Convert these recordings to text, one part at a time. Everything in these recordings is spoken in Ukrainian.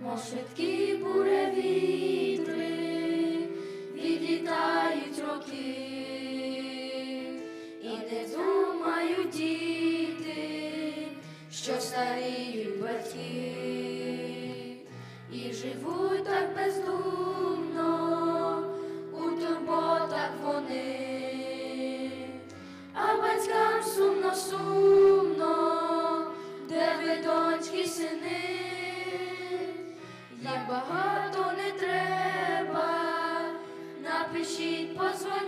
Мов швидкі буревітри, відлітають роки, і не думають діти, що старіють батьки, і живуть так бездумно, у турботах вони, а батькам сумно, сумно, де ви дочки сини, їм багато не треба, напишіть, позвоніть,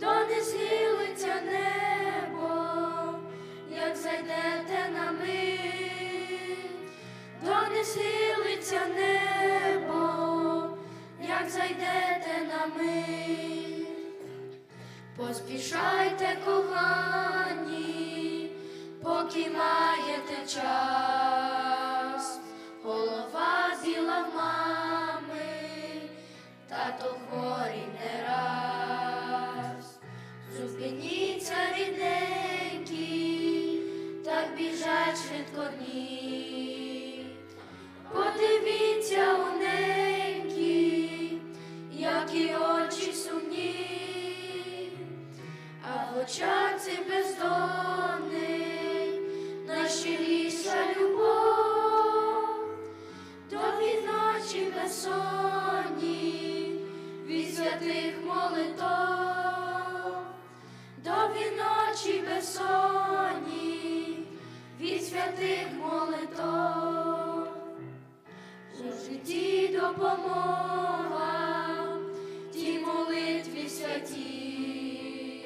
то не схилиться небо, як зайдете на мить, то не схилиться небо, як зайдете на мить. Поспішайте, кохані, поки маєте час, безсонні, від святих молитов, до від ночі безсонні, від святих молитов. У житті допомога, ті молитві святі,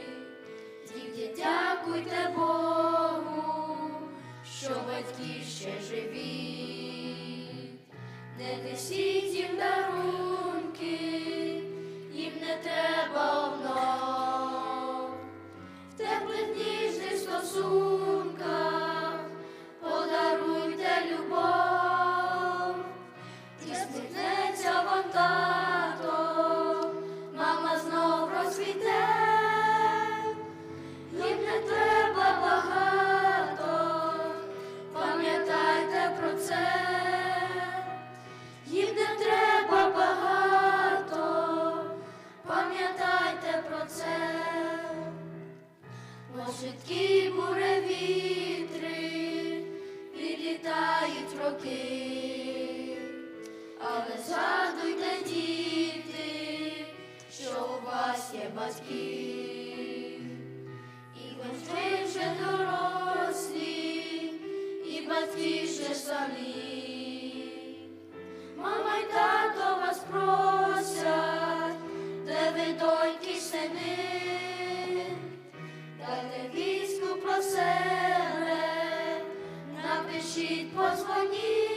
тільки дякуйте Богу, що батьки ще живі, не їм darum. Бо швидкі буревітри відлітають роки, але згадуйте, діти, що у вас є батьки, і ви вже дорослі, і батьки ще самі. Мама й тато вас просять, де ви доньки сини. Себе, напишіть, позвоніть,